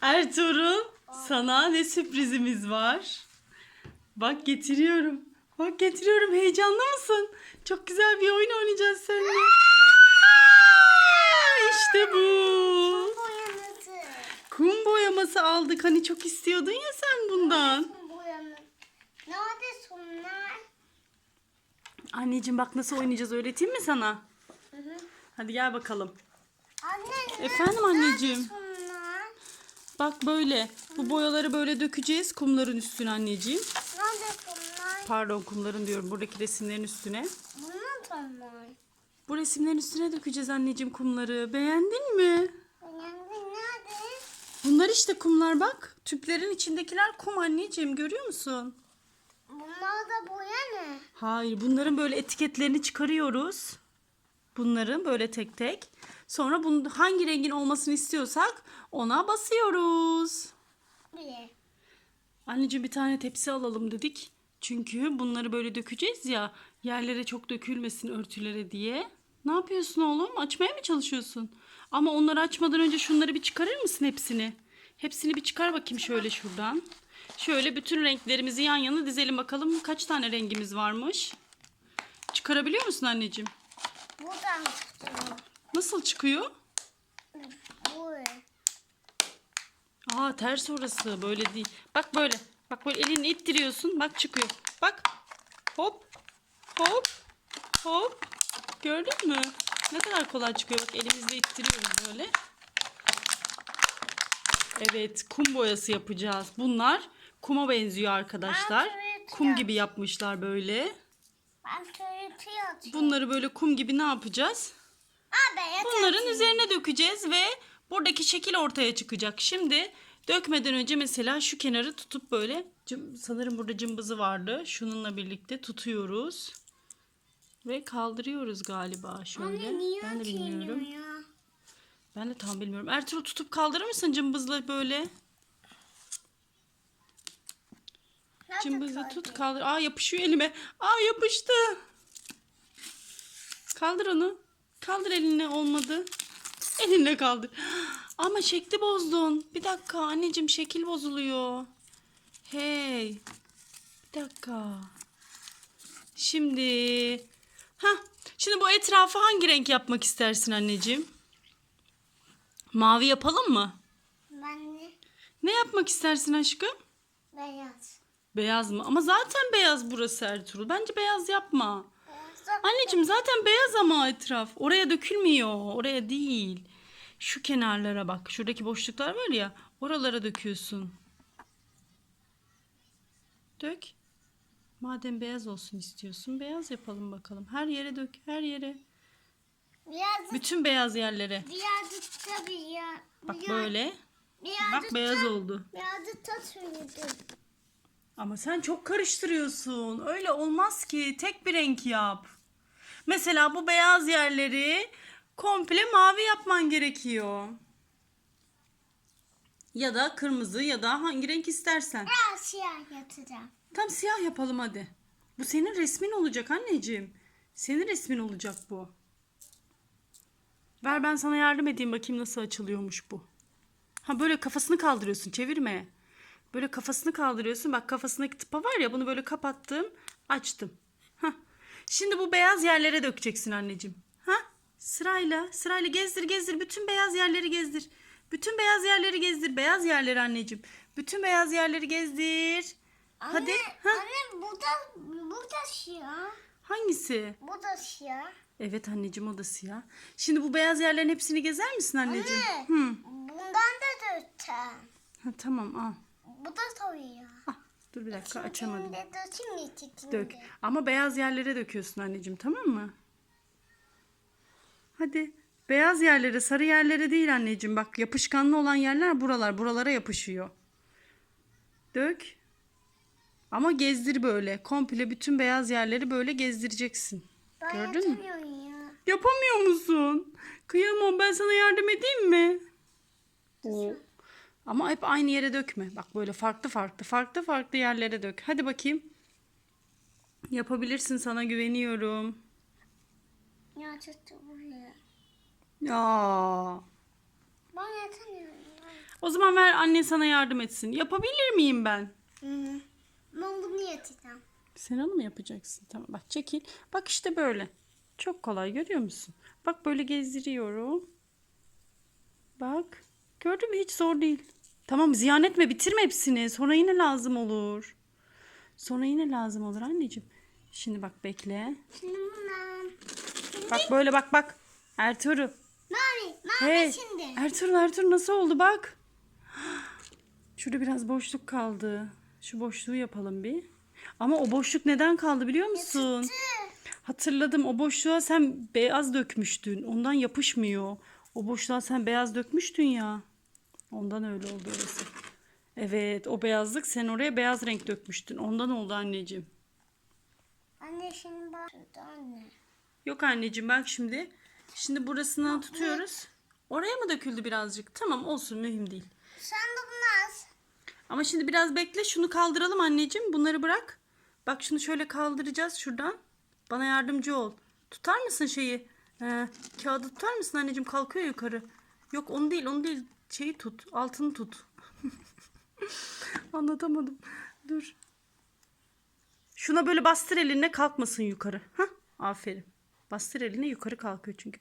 Ertuğrul sana ne sürprizimiz var? Bak getiriyorum. Bak getiriyorum. Heyecanlı mısın? Çok güzel bir oyun oynayacağız seninle. İşte bu. Boyaması. Kum boyaması aldık. Hani çok istiyordun ya sen bundan. Kum. Nerede sunlar? Anneciğim bak nasıl oynayacağız öğreteyim mi sana? Hı hı. Hadi gel bakalım. Anne. Efendim anneciğim. Bak böyle. Bu boyaları böyle dökeceğiz kumların üstüne anneciğim. Nerede sunlar? Pardon kumların diyorum. Buradaki resimlerin üstüne. Bunlar sunlar. Bu resimlerin üstüne dökeceğiz anneciğim kumları. Beğendin mi? Önemli nerede? Bunlar işte kumlar bak. Tüplerin içindekiler kum anneciğim görüyor musun? Bunlar da boya ne? Hayır bunların böyle etiketlerini çıkarıyoruz. Bunların böyle tek tek. Sonra bunun hangi rengin olmasını istiyorsak ona basıyoruz. Bir. Anneciğim bir tane tepsi alalım dedik. Çünkü bunları böyle dökeceğiz ya yerlere çok dökülmesin örtülere diye. Ne yapıyorsun oğlum? Açmaya mı çalışıyorsun? Ama onları açmadan önce şunları bir çıkarır mısın hepsini? Hepsini bir çıkar bakayım şöyle şuradan. Şöyle bütün renklerimizi yan yana dizelim bakalım kaç tane rengimiz varmış. Çıkarabiliyor musun anneciğim? Buradan çıktı. Nasıl çıkıyor? Bu. Aa ters orası böyle değil. Bak böyle. Bak böyle elini ittiriyorsun. Bak çıkıyor. Bak. Hop. Hop. Hop. Gördün mü? Ne kadar kolay çıkıyor. Bak elimizle ittiriyoruz böyle. Evet kum boyası yapacağız. Bunlar kuma benziyor arkadaşlar. Kum gibi yapmışlar böyle. Ben. Bunları böyle kum gibi ne yapacağız? Abi. Bunların üzerine dökeceğiz ve buradaki şekil ortaya çıkacak. Şimdi dökmeden önce mesela şu kenarı tutup böyle sanırım burada cımbızı vardı. Şununla birlikte tutuyoruz. Ve kaldırıyoruz galiba şöyle. Anne niye ben de bilmiyorum. ya? Ben de tam bilmiyorum. Ertuğrul tutup kaldırır mısın cımbızla böyle? Nerede Cımbızı kaldı? tut kaldır. Aa yapışıyor elime. Aa yapıştı. Kaldır onu. Kaldır eline olmadı. Elinle kaldır. Ama şekli bozdun. Bir dakika anneciğim şekil bozuluyor. Hey. Bir dakika. Şimdi. Ha. Şimdi bu etrafı hangi renk yapmak istersin anneciğim? Mavi yapalım mı? Ben de Ne yapmak istersin aşkım? beyaz. Beyaz mı? Ama zaten beyaz burası Ertuğrul. Bence beyaz yapma. Anneciğim zaten beyaz ama etraf. Oraya dökülmüyor. Oraya değil. Şu kenarlara bak. Şuradaki boşluklar var ya. Oralara döküyorsun. Dök. Madem beyaz olsun istiyorsun. Beyaz yapalım bakalım. Her yere dök. Her yere. Biraz Bütün beyaz yerlere. birazcık tabii ya. Bak böyle. Birazcık Bak beyaz da- oldu. Birazcık da söyledim. Ama sen çok karıştırıyorsun. Öyle olmaz ki. Tek bir renk yap. Mesela bu beyaz yerleri komple mavi yapman gerekiyor. Ya da kırmızı ya da hangi renk istersen. Biraz siyah yatacağım. Tam siyah yapalım hadi. Bu senin resmin olacak anneciğim. Senin resmin olacak bu. Ver ben sana yardım edeyim bakayım nasıl açılıyormuş bu. Ha böyle kafasını kaldırıyorsun çevirme. Böyle kafasını kaldırıyorsun. Bak kafasındaki tıpa var ya bunu böyle kapattım. Açtım. Hah. Şimdi bu beyaz yerlere dökeceksin anneciğim. Ha? Sırayla sırayla gezdir gezdir. Bütün beyaz yerleri gezdir. Bütün beyaz yerleri gezdir. Beyaz yerleri anneciğim. Bütün beyaz yerleri gezdir. Hadi. Anne, Ha? anne bu da, bu da siyah. Hangisi? Bu da siyah. Evet anneciğim o da siyah. Şimdi bu beyaz yerlerin hepsini gezer misin anneciğim? Anne. Hı. Bundan da dökeceğim. Ha, tamam al. Bu da soruyor. Ah, dur bir dakika açamadım. Şimdi dökeyim mi ikisini Dök. Ama beyaz yerlere döküyorsun anneciğim tamam mı? Hadi. Beyaz yerlere, sarı yerlere değil anneciğim. Bak yapışkanlı olan yerler buralar. Buralara yapışıyor. Dök. Ama gezdir böyle. Komple bütün beyaz yerleri böyle gezdireceksin. Ben Gördün mü? ya. Yapamıyor musun? Kıyamam ben sana yardım edeyim mi? Oo. Ama hep aynı yere dökme. Bak böyle farklı farklı farklı farklı yerlere dök. Hadi bakayım. Yapabilirsin sana güveniyorum. Ya buraya. Ya. Ben yapamıyorum. ya. O zaman ver annen sana yardım etsin. Yapabilir miyim ben? Hı hı. Ben bunu yatacağım. Sen onu mu yapacaksın? Tamam bak çekil. Bak işte böyle. Çok kolay görüyor musun? Bak böyle gezdiriyorum. Bak. Gördün mü hiç zor değil. Tamam ziyan etme bitirme hepsini. Sonra yine lazım olur. Sonra yine lazım olur anneciğim. Şimdi bak bekle. Şimdi bundan. Bak böyle bak bak. Ertuğrul. Mavi. Mavi Hey. şimdi. Ertuğrul Ertuğrul nasıl oldu bak. Şurada biraz boşluk kaldı. Şu boşluğu yapalım bir. Ama o boşluk neden kaldı biliyor musun? Hatırladım o boşluğa sen beyaz dökmüştün. Ondan yapışmıyor. O boşluğa sen beyaz dökmüştün ya. Ondan öyle oldu orası. Evet o beyazlık sen oraya beyaz renk dökmüştün. Ondan oldu anneciğim. Anne şimdi bak. Anne. Yok anneciğim bak şimdi. Şimdi burasından tutuyoruz. Oraya mı döküldü birazcık? Tamam olsun mühim değil. Sen de bunu az. Ama şimdi biraz bekle. Şunu kaldıralım anneciğim. Bunları bırak. Bak şunu şöyle kaldıracağız şuradan. Bana yardımcı ol. Tutar mısın şeyi? Ee, kağıdı tutar mısın anneciğim? Kalkıyor yukarı. Yok onu değil onu değil. Şeyi tut. Altını tut. Anlatamadım. Dur. Şuna böyle bastır eline kalkmasın yukarı. Hah, aferin. Bastır eline yukarı kalkıyor çünkü.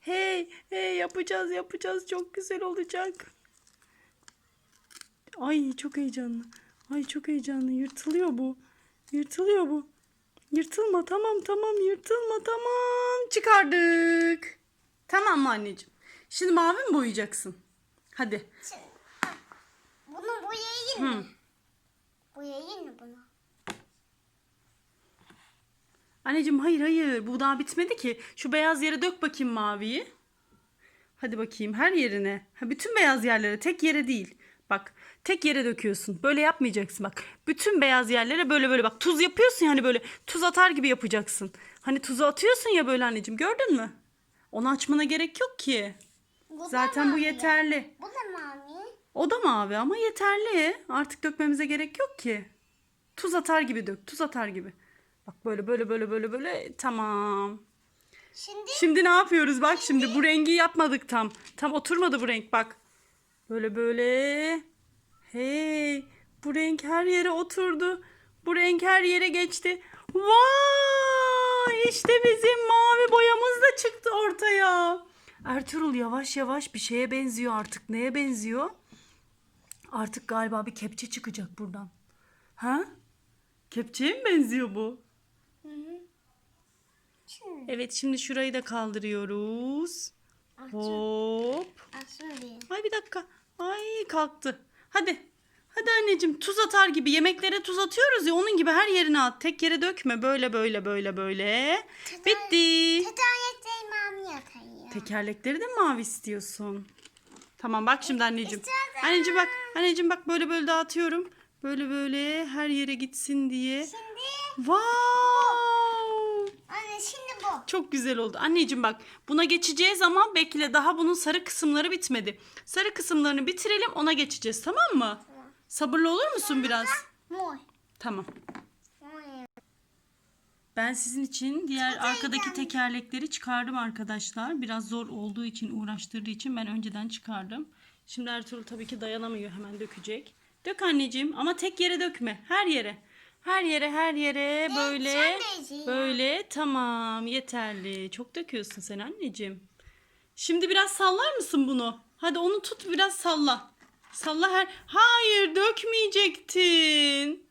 Hey, hey yapacağız yapacağız. Çok güzel olacak. Ay çok heyecanlı. Ay çok heyecanlı. Yırtılıyor bu. Yırtılıyor bu. Yırtılma tamam tamam yırtılma tamam. Çıkardık. Tamam mı anneciğim? Şimdi mavi mi boyayacaksın? Hadi. Şimdi bak. Bunu boyayayım mı? Boyayayım mı bunu? Anneciğim hayır hayır bu daha bitmedi ki. Şu beyaz yere dök bakayım maviyi. Hadi bakayım her yerine. Ha, bütün beyaz yerlere tek yere değil. Bak tek yere döküyorsun. Böyle yapmayacaksın bak. Bütün beyaz yerlere böyle böyle bak. Tuz yapıyorsun yani böyle tuz atar gibi yapacaksın. Hani tuzu atıyorsun ya böyle anneciğim gördün mü? Onu açmana gerek yok ki. Bu da Zaten bu mavi. yeterli. Bu da mavi. O da mavi ama yeterli. Artık dökmemize gerek yok ki. Tuz atar gibi dök. Tuz atar gibi. Bak böyle böyle böyle böyle böyle tamam. Şimdi Şimdi ne yapıyoruz? Bak şimdi bu rengi yapmadık tam. Tam oturmadı bu renk bak. Böyle böyle. Hey, bu renk her yere oturdu. Bu renk her yere geçti. Vay! İşte bizim mavi boyamız da çıktı ortaya. Ertuğrul yavaş yavaş bir şeye benziyor artık. Neye benziyor? Artık galiba bir kepçe çıkacak buradan. Ha? Kepçeye mi benziyor bu? şimdi Evet şimdi şurayı da kaldırıyoruz. Açın. Hop. Bir. Ay bir dakika. Ay kalktı. Hadi. Hadi anneciğim tuz atar gibi yemeklere tuz atıyoruz ya onun gibi her yerine at. Tek yere dökme. Böyle böyle böyle böyle. Bitti. Tedarik mavi yatayım. Tekerlekleri de mavi istiyorsun. Tamam bak şimdi anneciğim. İstiyorum. Anneciğim bak. Anneciğim bak böyle böyle dağıtıyorum. Böyle böyle her yere gitsin diye. Şimdi Wow! anne şimdi bu. Çok güzel oldu. Anneciğim bak buna geçeceğiz ama bekle daha bunun sarı kısımları bitmedi. Sarı kısımlarını bitirelim ona geçeceğiz tamam mı? Sabırlı olur musun biraz? Mor. Tamam. Ben sizin için diğer Çok arkadaki heyecanlı. tekerlekleri çıkardım arkadaşlar. Biraz zor olduğu için uğraştırdığı için ben önceden çıkardım. Şimdi Ertuğrul tabii ki dayanamıyor hemen dökecek. Dök anneciğim ama tek yere dökme. Her yere. Her yere her yere böyle. de ya. Böyle tamam yeterli. Çok döküyorsun sen anneciğim. Şimdi biraz sallar mısın bunu? Hadi onu tut biraz salla. Salla her... Hayır dökmeyecektin.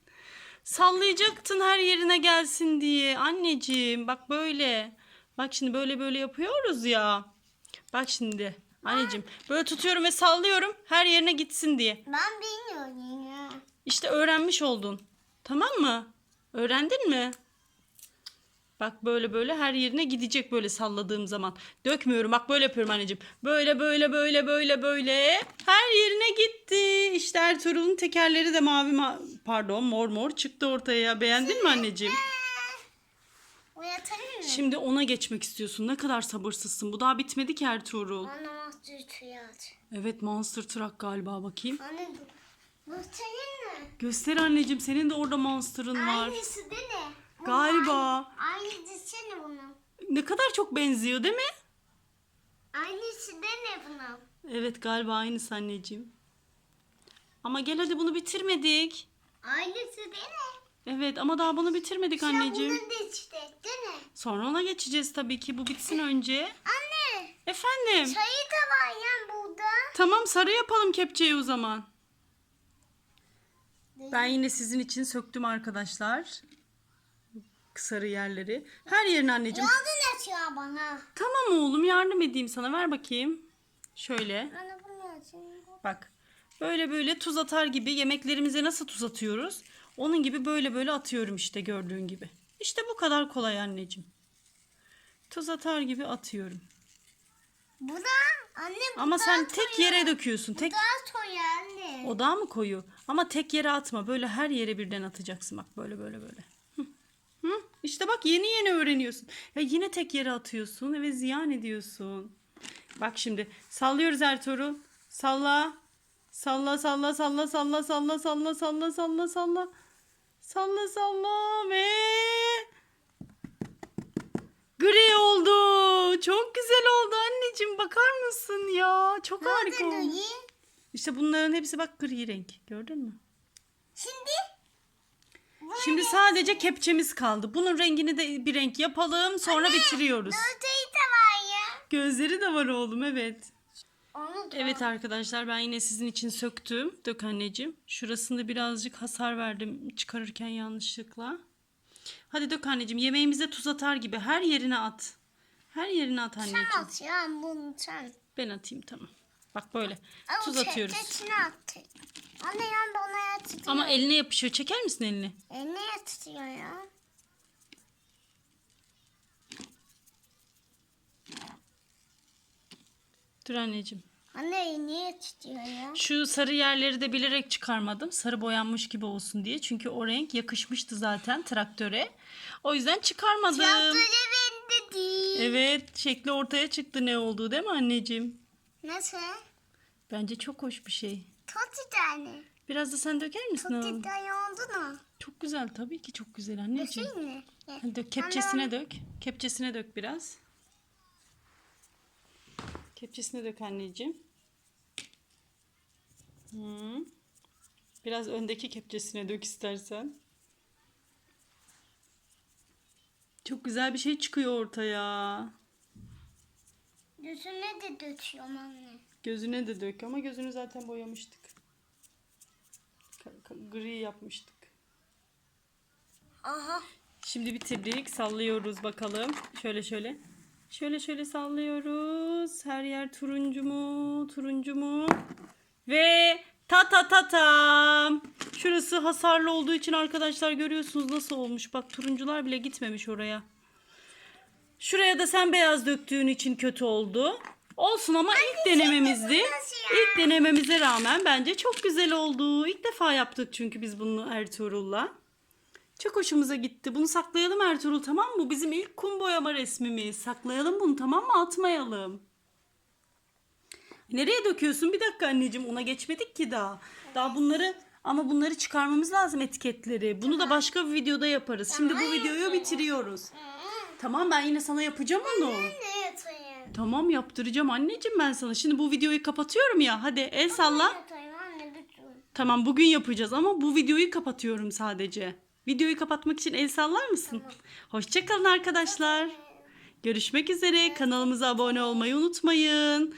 Sallayacaktın her yerine gelsin diye. Anneciğim bak böyle. Bak şimdi böyle böyle yapıyoruz ya. Bak şimdi. Anneciğim böyle tutuyorum ve sallıyorum her yerine gitsin diye. Ben bilmiyorum ya. İşte öğrenmiş oldun. Tamam mı? Öğrendin mi? Bak böyle böyle her yerine gidecek böyle salladığım zaman. Dökmüyorum. Bak böyle yapıyorum anneciğim. Böyle böyle böyle böyle böyle. Her yerine gitti. İşte Ertuğrul'un tekerleri de mavi ma pardon mor mor çıktı ortaya. Beğendin mi anneciğim? Mı? Şimdi ona geçmek istiyorsun. Ne kadar sabırsızsın. Bu daha bitmedi ki Ertuğrul. Anne mahsus tuyat. Evet Monster Truck galiba bakayım. Anne senin mi? Göster anneciğim. Senin de orada Monster'ın var. Aynısı değil mi? Galiba. Aynı desene bunun. Ne kadar çok benziyor değil mi? Aynısı değil mi bunun? Evet galiba aynısı anneciğim. Ama gel hadi bunu bitirmedik. Aynısı değil mi? Evet ama daha bunu bitirmedik anneciğim. Sen bunu da işte değil mi? Sonra ona geçeceğiz tabii ki. Bu bitsin önce. Anne. Efendim. Sayı da var ya burada. Tamam sarı yapalım kepçeyi o zaman. Ben yine sizin için söktüm arkadaşlar. Sarı yerleri. Her yerini anneciğim. Yardım ya bana. Tamam oğlum yardım edeyim sana. Ver bakayım. Şöyle. Anne bunu açayım. Bak. Böyle böyle tuz atar gibi yemeklerimize nasıl tuz atıyoruz? Onun gibi böyle böyle atıyorum işte gördüğün gibi. İşte bu kadar kolay anneciğim. Tuz atar gibi atıyorum. Bu da anne bu Ama sen tek koyu. yere döküyorsun. Tek Bu daha koyu anne. O daha mı koyu? Ama tek yere atma. Böyle her yere birden atacaksın. Bak böyle böyle böyle. İşte bak yeni yeni öğreniyorsun. Ya yine tek yere atıyorsun ve ziyan ediyorsun. Bak şimdi sallıyoruz Ertuğrul. Salla. Salla salla salla salla salla salla salla salla salla. Salla salla ve gri oldu. Çok güzel oldu anneciğim. Bakar mısın ya? Çok harika oldu. İşte bunların hepsi bak gri renk. Gördün mü? Şimdi Şimdi sadece kepçemiz kaldı. Bunun rengini de bir renk yapalım. Sonra bitiriyoruz. Dörteyi de var ya. Gözleri de var oğlum evet. Onu da. Evet arkadaşlar ben yine sizin için söktüm. Dök anneciğim. Şurasında birazcık hasar verdim çıkarırken yanlışlıkla. Hadi dök anneciğim. Yemeğimize tuz atar gibi her yerine at. Her yerine at anneciğim. Sen at ya bunu sen. Ben atayım tamam. Bak böyle. Ama Tuz atıyoruz. Anne yan da ona yatırıyor. Ama eline yapışıyor. Çeker misin elini? Eline yatırıyor ya. Dur anneciğim. Anne eline yatırıyor ya. Şu sarı yerleri de bilerek çıkarmadım. Sarı boyanmış gibi olsun diye. Çünkü o renk yakışmıştı zaten traktöre. O yüzden çıkarmadım. Yaptığı bende değil. Evet, şekli ortaya çıktı ne olduğu değil mi anneciğim? Nasıl? Bence çok hoş bir şey. Toti tane. Biraz da sen döker misin oğlum? Toti tane oldu mu? Çok güzel tabii ki çok güzel anneciğim. Dökeyim mi? Hadi dök, kepçesine dök. Kepçesine dök biraz. Kepçesine dök anneciğim. Hı. Biraz öndeki kepçesine dök istersen. Çok güzel bir şey çıkıyor ortaya. Yüzüne de döküyorum anne. Gözüne de dök ama gözünü zaten boyamıştık. Gri yapmıştık. Aha. Şimdi bitirdik. Sallıyoruz bakalım. Şöyle şöyle. Şöyle şöyle sallıyoruz. Her yer turuncu mu? Turuncu mu? Ve ta ta ta tam. Şurası hasarlı olduğu için arkadaşlar görüyorsunuz nasıl olmuş. Bak turuncular bile gitmemiş oraya. Şuraya da sen beyaz döktüğün için kötü oldu. Olsun ama ilk denememizdi. İlk denememize rağmen bence çok güzel oldu. İlk defa yaptık çünkü biz bunu Ertuğrul'la. Çok hoşumuza gitti. Bunu saklayalım Ertuğrul tamam mı? Bu bizim ilk kum boyama resmimiz. Saklayalım bunu tamam mı? Atmayalım. Nereye döküyorsun? Bir dakika anneciğim ona geçmedik ki daha. Daha bunları ama bunları çıkarmamız lazım etiketleri. Bunu da başka bir videoda yaparız. Şimdi bu videoyu bitiriyoruz. Tamam ben yine sana yapacağım onu. Tamam yaptıracağım anneciğim ben sana. Şimdi bu videoyu kapatıyorum ya. Hadi el salla. Tamam bugün yapacağız ama bu videoyu kapatıyorum sadece. Videoyu kapatmak için el sallar mısın? Hoşçakalın arkadaşlar. Görüşmek üzere. Kanalımıza abone olmayı unutmayın.